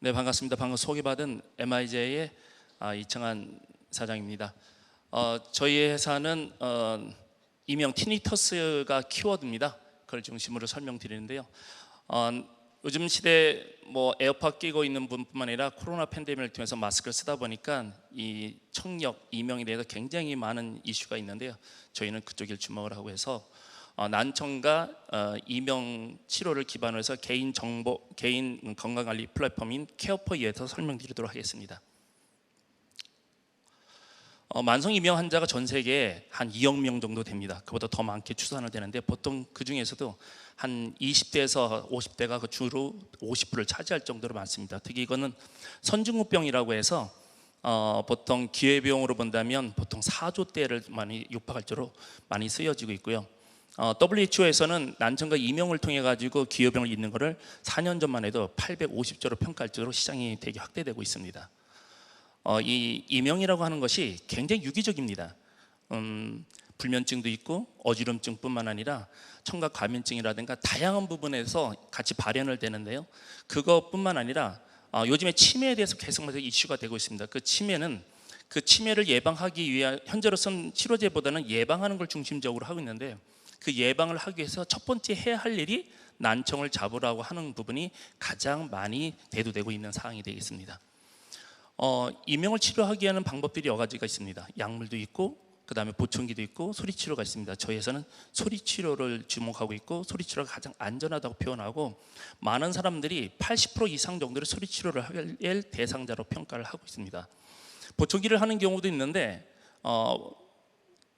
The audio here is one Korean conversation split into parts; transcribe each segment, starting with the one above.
네 반갑습니다. 방금 소개받은 MIJ의 아, 이창한 사장입니다. 어, 저희 회사는 어, 이명 티니터스가 키워드입니다. 그걸 중심으로 설명드리는데요. 어, 요즘 시대 뭐 에어팟 끼고 있는 분뿐만 아니라 코로나 팬데믹을 통해서 마스크를 쓰다 보니까 이 청력 이명에 대해서 굉장히 많은 이슈가 있는데요. 저희는 그쪽에 주목을 하고 해서 어, 난청과 어, 이명 치료를 기반으로 해서 개인 정보 개인 건강 관리 플랫폼인 케어포이에서 설명드리도록 하겠습니다. 어, 만성 이명 환자가 전 세계에 한 2억 명 정도 됩니다. 그보다 더 많게 추산을 되는데 보통 그 중에서도 한 20대에서 50대가 그 주로 50%를 차지할 정도로 많습니다. 특히 이거는 선진국병이라고 해서 어, 보통 기회비용으로 본다면 보통 4조 대를 많이 육박할 정도로 많이 쓰여지고 있고요. 어, WHO에서는 난청과 이명을 통해 가지고 기회병을 잇는 것을 4년 전만 해도 850조로 평가할 정도로 시장이 되게 확대되고 있습니다. 어, 이 이명이라고 하는 것이 굉장히 유기적입니다. 음, 불면증도 있고 어지럼증뿐만 아니라 청각 과민증이라든가 다양한 부분에서 같이 발현을 되는데요. 그것뿐만 아니라 어, 요즘에 치매에 대해서 계속 이슈가 되고 있습니다. 그 치매는 그 치매를 예방하기 위한 현재로서는 치료제보다는 예방하는 걸 중심적으로 하고 있는데 그 예방을 하기 위해서 첫 번째 해야 할 일이 난청을 잡으라고 하는 부분이 가장 많이 대두되고 있는 사항이 되겠습니다. 어, 이명을 치료하기 위한 방법들이 여러 가지가 있습니다. 약물도 있고 그 다음에 보청기도 있고 소리 치료가 있습니다. 저희 회사는 소리 치료를 주목하고 있고 소리 치료가 가장 안전하다고 표현하고 많은 사람들이 80% 이상 정도를 소리 치료를 할 대상자로 평가를 하고 있습니다. 보청기를 하는 경우도 있는데 어,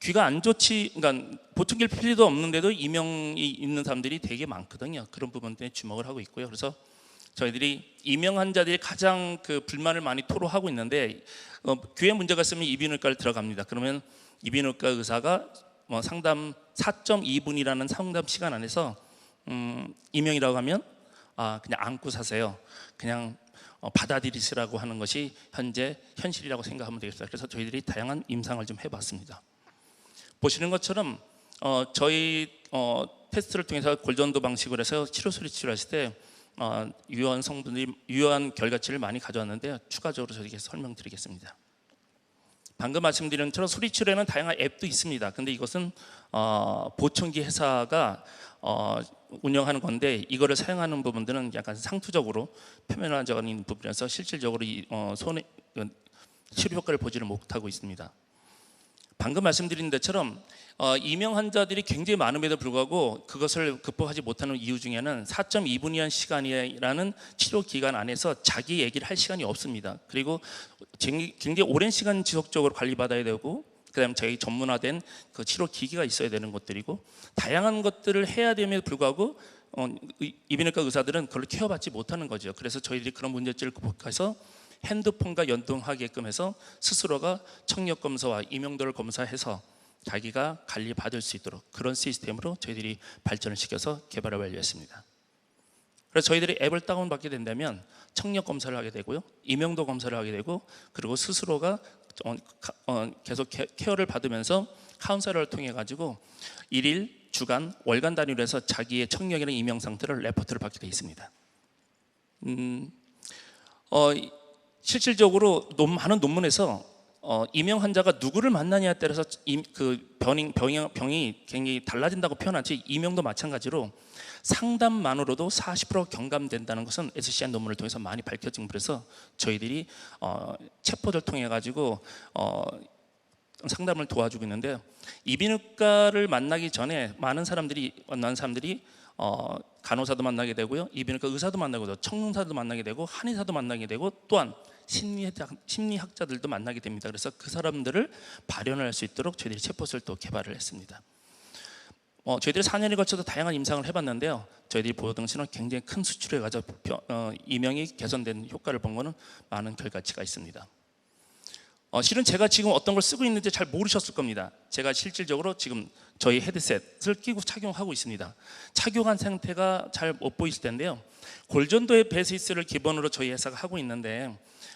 귀가 안 좋지, 그러니까 보청기를 필요도 없는데도 이명이 있는 사람들이 되게 많거든요. 그런 부분에 주목을 하고 있고요. 그래서 저희들이 이명 환자들이 가장 그 불만을 많이 토로하고 있는데 어, 귀에 문제가 있으면 이비인후과를 들어갑니다. 그러면 이비인후과 의사가 뭐 상담 4.2분이라는 상담 시간 안에서 음, 이명이라고 하면 아 그냥 안고 사세요. 그냥 어, 받아들이시라고 하는 것이 현재 현실이라고 생각하면 되겠습니다. 그래서 저희들이 다양한 임상을 좀 해봤습니다. 보시는 것처럼 어, 저희 어, 테스트를 통해서 골전도 방식으로 해서 치료 소리 치료하실 때 어, 유효한 성분들이 유효한 결과치를 많이 가져왔는데 추가적으로 저에게 설명드리겠습니다. 방금 말씀드린 것처럼 소리 치료에는 다양한 앱도 있습니다. 근데 이것은 어, 보청기 회사가 어, 운영하는 건데 이거를 사용하는 부분들은 약간 상투적으로 표면화적인 부분에서 실질적으로 이, 어, 손해 치료 효과를 보지를 못하고 있습니다. 방금 말씀드린 것처럼 어, 이명 환자들이 굉장히 많음에도 불구하고 그것을 극복하지 못하는 이유 중에는 4.2분이란 시간이라는 치료 기간 안에서 자기 얘기를 할 시간이 없습니다. 그리고 굉장히 오랜 시간 지속적으로 관리받아야 되고 그다음에 저희 전문화된 그 치료 기기가 있어야 되는 것들이고 다양한 것들을 해야 됨에도 불구하고 어, 이비인후과 의사들은 그걸 케어받지 못하는 거죠. 그래서 저희들이 그런 문제점을 극복해서 핸드폰과 연동하게끔 해서 스스로가 청력 검사와 이명도를 검사해서 자기가 관리 받을 수 있도록 그런 시스템으로 저희들이 발전을 시켜서 개발을 완료했습니다. 그래서 저희들이 앱을 다운받게 된다면 청력 검사를 하게 되고요, 이명도 검사를 하게 되고, 그리고 스스로가 어, 계속 케어를 받으면서 카운셀러를 통해 가지고 일일, 주간, 월간 단위로 해서 자기의 청력이나 이명 상태를 레포트를 받게 되어 있습니다. 음, 어, 실질적으로 많은 논문에서 어, 이명 환자가 누구를 만나냐에 따라서 이, 그 병이, 병이, 병이 굉장히 달라진다고 표현하지 이명도 마찬가지로 상담만으로도 40% 경감된다는 것은 SCN 논문을 통해서 많이 밝혀진 그래서 저희들이 어, 체포를 통해 가지고 어, 상담을 도와주고 있는데요. 이비인후과를 만나기 전에 많은 사람들이 만난 사람들이 어, 간호사도 만나게 되고요, 이비인후과 의사도 만나고 청문사도 만나게 되고 한의사도 만나게 되고 또한 심리학, 심리학 자들도 만나게 됩니다. 그래서 그 사람들을 발현할 수 있도록 저희들이 챗봇을 또 개발을 했습니다. 어, 저희들이 4년에 걸쳐서 다양한 임상을 해봤는데요. 저희들이 보던 것은 굉장히 큰 수치를 가져 어, 이명이 개선된 효과를 본 것은 많은 결과치가 있습니다. 어, 실은 제가 지금 어떤 걸 쓰고 있는지 잘 모르셨을 겁니다. 제가 실질적으로 지금 저희 헤드셋을 끼고 착용하고 있습니다. 착용한 상태가 잘 못 보이실 텐데요. 골전도의 베이스를 기본으로 저희 회사가 하고 있는데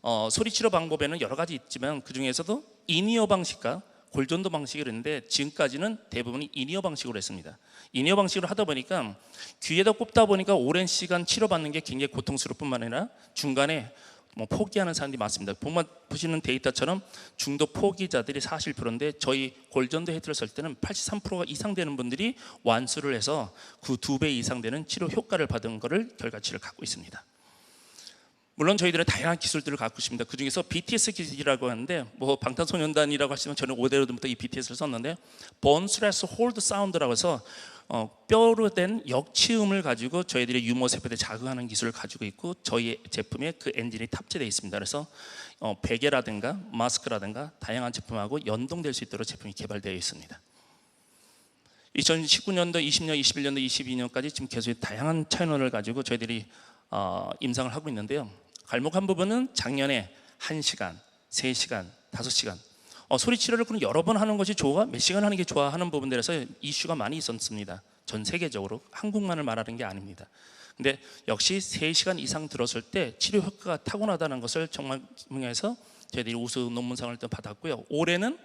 어, 소리 치료 방법에는 여러 가지 있지만 그 중에서도 인이어 방식과 골전도 방식을 했는데 지금까지는 대부분이 이니어 방식으로 했습니다. 이니어 방식으로 하다 보니까 귀에다 꼽다 보니까 오랜 시간 치료받는 게 굉장히 고통스러울 뿐만 아니라 중간에 뭐 포기하는 사람들이 많습니다. 보면 보시는 데이터처럼 중도 포기자들이 40%인데 저희 골전도 헤드를 쓸 때는 83%가 이상 되는 분들이 완수를 해서 그 두 배 이상 되는 치료 효과를 받은 것을 결과치를 갖고 있습니다. 물론 저희들은 다양한 기술들을 갖고 있습니다. 그 중에서 BTS 기술이라고 하는데 뭐 방탄소년단이라고 하시면 저는 5대로부터 이 BTS를 썼는데 Stress Hold Sound라고 해서 어, 뼈로 된 역치음을 가지고 저희들이 유머 세포에 자극하는 기술을 가지고 있고 저희 제품에 그 엔진이 탑재되어 있습니다. 그래서 어, 베개라든가 마스크라든가 다양한 제품하고 연동될 수 있도록 제품이 개발되어 있습니다. 2019년도, 20년, 21년도, 22년까지 지금 계속 다양한 채널을 가지고 저희들이 어, 임상을 하고 있는데요. 갈목한 부분은 작년에 1시간, 3시간, 5시간 어, 소리 치료를 그럼 여러 번 하는 것이 좋아? 몇 시간 하는 게 좋아? 하는 부분들에서 이슈가 많이 있었습니다. 전 세계적으로 한국만을 말하는 게 아닙니다. 근데 역시 3시간 이상 들었을 때 치료 효과가 타고나다는 것을 정말 증명해서 저희들이 우수 논문상을 또 받았고요. 올해는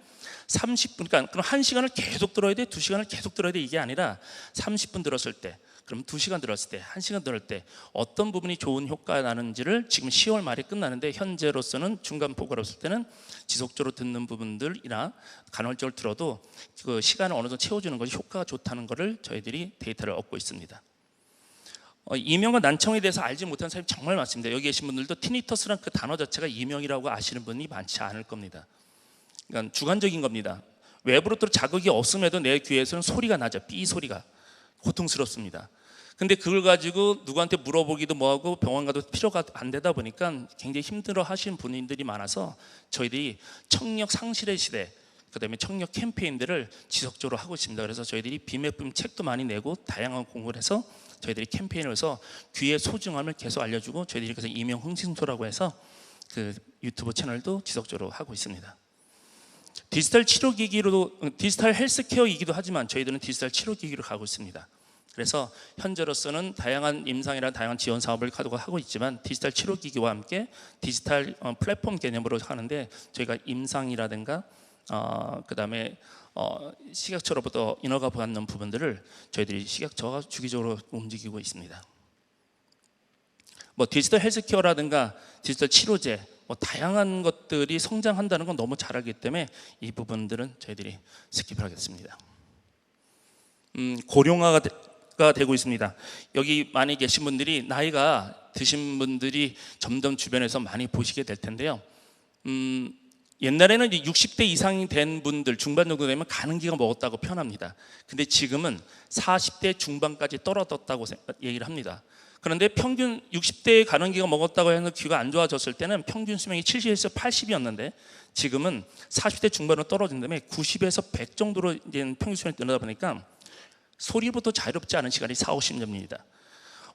30분, 그러니까 그럼 1시간을 계속 들어야 돼? 2시간을 계속 들어야 돼? 이게 아니라 30분 들었을 때 그럼 2시간 들었을 때, 1시간 들을 때 어떤 부분이 좋은 효과가 나는지를 지금 10월 말에 끝나는데 현재로서는 중간 보고를 했을 때는 지속적으로 듣는 부분들이나 간헐적으로 들어도 그 시간을 어느 정도 채워주는 것이 효과가 좋다는 것을 저희들이 데이터를 얻고 있습니다. 어, 이명과 난청에 대해서 알지 못하는 사람이 정말 많습니다. 여기 계신 분들도 티니터스란 그 단어 자체가 이명이라고 아시는 분이 많지 않을 겁니다. 그러니까 주관적인 겁니다. 외부로부터 자극이 없음에도 내 귀에서는 소리가 나죠. 삐 소리가 고통스럽습니다. 근데 그걸 가지고 누구한테 물어보기도 뭐하고 병원 가도 필요가 안 되다 보니까 굉장히 힘들어 하시는 분들이 많아서 저희들이 청력 상실의 시대 그다음에 청력 캠페인들을 지속적으로 하고 있습니다. 그래서 저희들이 비매품 책도 많이 내고 다양한 공부를 해서 저희들이 캠페인을 해서 귀의 소중함을 계속 알려주고 저희들이 그래서 이명 흥신소라고 해서 그 유튜브 채널도 지속적으로 하고 있습니다. 디지털 치료 기기로도 디지털 헬스케어이기도 하지만 저희들은 디지털 치료 기기로 가고 있습니다. 그래서 현재로서는 다양한 임상이나 다양한 지원 사업을 하고 있지만 디지털 치료 기기와 함께 디지털 어, 플랫폼 개념으로 하는데 저희가 임상이라든가 어, 그다음에 어, 식약처로부터 인허가 받는 부분들을 저희들이 식약처가 주기적으로 움직이고 있습니다. 뭐 디지털 헬스케어라든가 디지털 치료제 뭐 다양한 것들이 성장한다는 건 너무 잘 알기 때문에 이 부분들은 저희들이 스킵을 하겠습니다. 음, 고령화가 되, 가 되고 있습니다. 여기 많이 계신 분들이 나이가 드신 분들이 점점 주변에서 많이 보시게 될 텐데요. 음, 옛날에는 이제 60대 이상이 된 분들 중반 정도 되면 가는기가 먹었다고 표현합니다. 근데 지금은 40대 중반까지 떨어졌다고 얘기를 합니다. 그런데 평균 60대에 가는기가 먹었다고 해서 귀가 안 좋아졌을 때는 평균 수명이 70에서 80이었는데 지금은 40대 중반으로 떨어진 다음에 90에서 100 정도로 이제 평균 수명이 늘어나다 보니까 소리부터 자유롭지 않은 시간이 4, 50년입니다.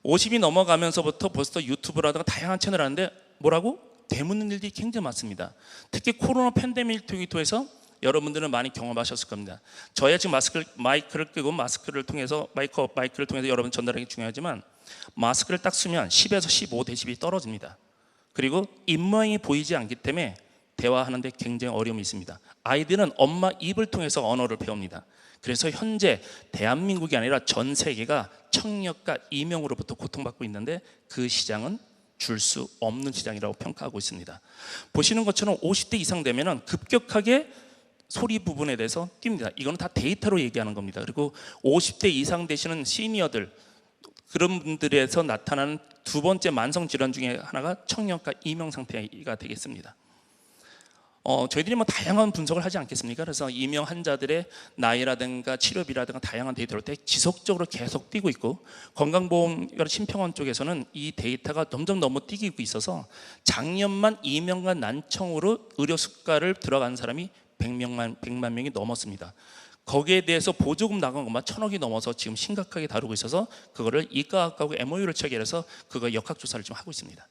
50이 넘어가면서부터 벌써 유튜브라든가 다양한 채널을 하는데 뭐라고? 되묻는 일들이 굉장히 많습니다. 특히 코로나 팬데믹 통해서 여러분들은 많이 경험하셨을 겁니다. 저야 지금 마스크 마이크를 끄고 마스크를 통해서 마이크 마이크를 통해서 여러분 전달하기 중요하지만 마스크를 딱 쓰면 10에서 15 데시벨이 떨어집니다. 그리고 입모양이 보이지 않기 때문에 대화하는데 굉장히 어려움이 있습니다. 아이들은 엄마 입을 통해서 언어를 배웁니다. 그래서 현재 대한민국이 아니라 전 세계가 청력과 이명으로부터 고통받고 있는데 그 시장은 줄 수 없는 시장이라고 평가하고 있습니다. 보시는 것처럼 50대 이상 되면은 급격하게 소리 부분에 대해서 뜁니다. 이거는 다 데이터로 얘기하는 겁니다. 그리고 50대 이상 되시는 시니어들 그런 분들에서 나타나는 두 번째 만성 질환 중에 하나가 청력과 이명 상태가 되겠습니다. 어, 저희들이 뭐 다양한 분석을 하지 않겠습니까? 그래서 이명 환자들의 나이라든가 치료비라든가 다양한 데이터를 때 지속적으로 계속 뛰고 있고 건강보험 심평원 쪽에서는 이 데이터가 점점 너무 뛰고 있어서 작년만 이명과 난청으로 의료 수가를 들어간 사람이 100명만 100만 명이 넘었습니다. 거기에 대해서 보조금 나간 것만 천억이 넘어서 지금 심각하게 다루고 있어서 그거를 이과학하고 MOU를 체결해서 그거 역학조사를 좀 하고 있습니다.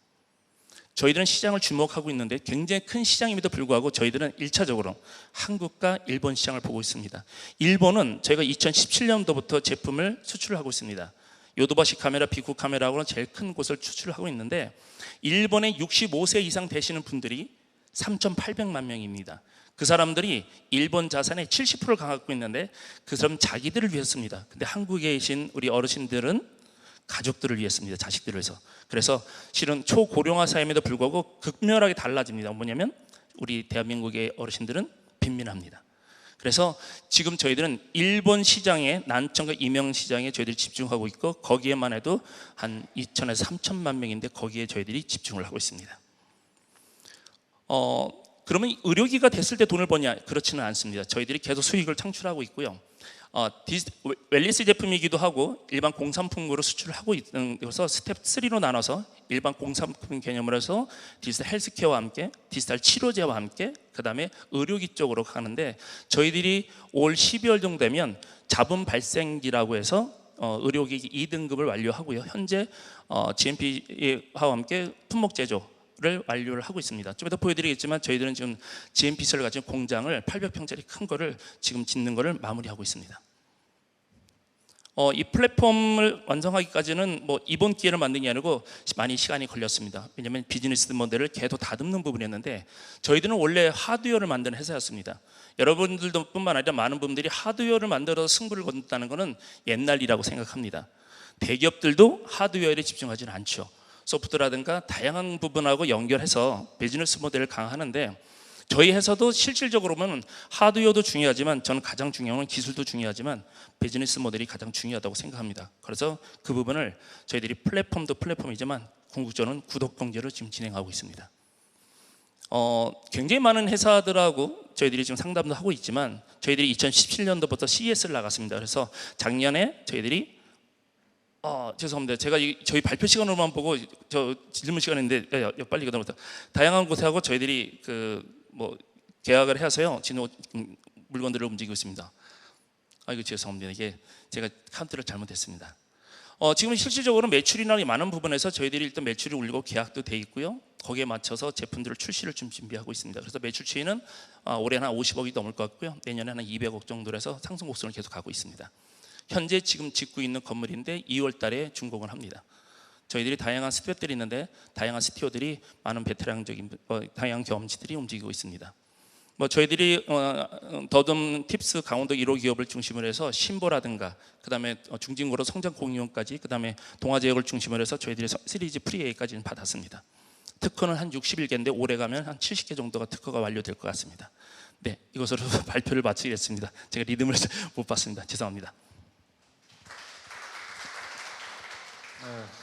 저희들은 시장을 주목하고 있는데 굉장히 큰 시장임에도 불구하고 저희들은 1차적으로 한국과 일본 시장을 보고 있습니다. 일본은 저희가 2017년도부터 제품을 수출을 하고 있습니다. 요도바시 카메라, 비쿠 카메라고는 제일 큰 곳을 수출을 하고 있는데 일본의 65세 이상 되시는 분들이 3,800만 명입니다. 그 사람들이 일본 자산의 70%를 갖고 있는데 그 사람 자기들을 위해 씁니다. 근데 한국에 계신 우리 어르신들은 가족들을 위해 씁니다. 자식들을 위해서. 그래서 실은 초고령화 사회임에도 불구하고 극렬하게 달라집니다. 뭐냐면 우리 대한민국의 어르신들은 빈민합니다. 그래서 지금 저희들은 일본 시장에 난청과 임용 시장에 저희들이 집중하고 있고 거기에만 해도 한 2천에서 3천만 명인데 거기에 저희들이 집중을 하고 있습니다. 어 그러면 의료기가 됐을 때 돈을 버냐? 그렇지는 않습니다. 저희들이 계속 수익을 창출하고 있고요. 어, 디스, 웰리스 제품이기도 하고 일반 공산품으로 수출을 하고 있는 것서 스텝 3로 나눠서 일반 공산품 개념으로 해서 디지털 헬스케어와 함께 디지털 치료제와 함께 그 다음에 의료기 쪽으로 가는데 저희들이 올 12월 정도 되면 자본 발생기라고 해서 어, 의료기기 2등급을 완료하고요. 현재 어, GMP와 함께 품목 제조 를 완료를 하고 있습니다. 좀 이따 보여드리겠지만 저희들은 지금 GMP를 가진 공장을 800평짜리 큰 거를 지금 짓는 거를 마무리하고 있습니다. 어, 이 플랫폼을 완성하기까지는 뭐 이번 기회를 만든 게 아니고 많이 시간이 걸렸습니다. 왜냐하면 비즈니스 모델을 계속 다듬는 부분이었는데 저희들은 원래 하드웨어를 만드는 회사였습니다. 여러분들도 뿐만 아니라 많은 분들이 하드웨어를 만들어서 승부를 거둔다는 것은 옛날 이라고 생각합니다. 대기업들도 하드웨어에 집중하지는 않죠. 소프트라든가 다양한 부분하고 연결해서 비즈니스 모델을 강화하는데 저희 회사도 실질적으로 보면 하드웨어도 중요하지만 저는 가장 중요한 건 기술도 중요하지만 비즈니스 모델이 가장 중요하다고 생각합니다. 그래서 그 부분을 저희들이 플랫폼도 플랫폼이지만 궁극적으로는 구독 경제로 지금 진행하고 있습니다. 어, 굉장히 많은 회사들하고 저희들이 지금 상담도 하고 있지만 저희들이 2017년도부터 CES를 나갔습니다. 그래서 작년에 저희들이 어, 죄송합니다. 제가 이, 저희 발표 시간으로만 보고 저 질문 시간인데 야, 야, 빨리 가다 다양한 곳하고 저희들이 그 뭐 계약을 해서요. 지금 음, 물건들을 움직이고 있습니다. 아이고 죄송합니다. 이게 제가 카운트를 잘못했습니다. 어, 지금 실질적으로 매출이나 많은 부분에서 저희들이 일단 매출이 올리고 계약도 돼 있고요. 거기에 맞춰서 제품들을 출시를 좀 준비하고 있습니다. 그래서 매출 추이는 어, 올해는 한 50억이 넘을 것 같고요. 내년에 한 200억 정도로 해서 상승 곡선을 계속 가고 있습니다. 현재 지금 짓고 있는 건물인데 2월 달에 준공을 합니다. 저희들이 다양한 스텝들이 있는데 다양한 스티어들이 많은 베테랑적인 어, 다양한 경험치들이 움직이고 있습니다. 뭐 저희들이 어, 더듬 팁스 강원도 1호 기업을 중심으로 해서 신보라든가 그다음에 어, 중진고로 성장 공유원까지 그다음에 동아 지역을 중심으로 해서 저희들이 서- 시리즈 프리에이까지는 받았습니다. 특허는 한 60일개인데 올해 가면 한 70개 정도가 특허가 완료될 것 같습니다. 네, 이것으로 발표를 마치겠습니다. 제가 리듬을 못 봤습니다. 죄송합니다. 네,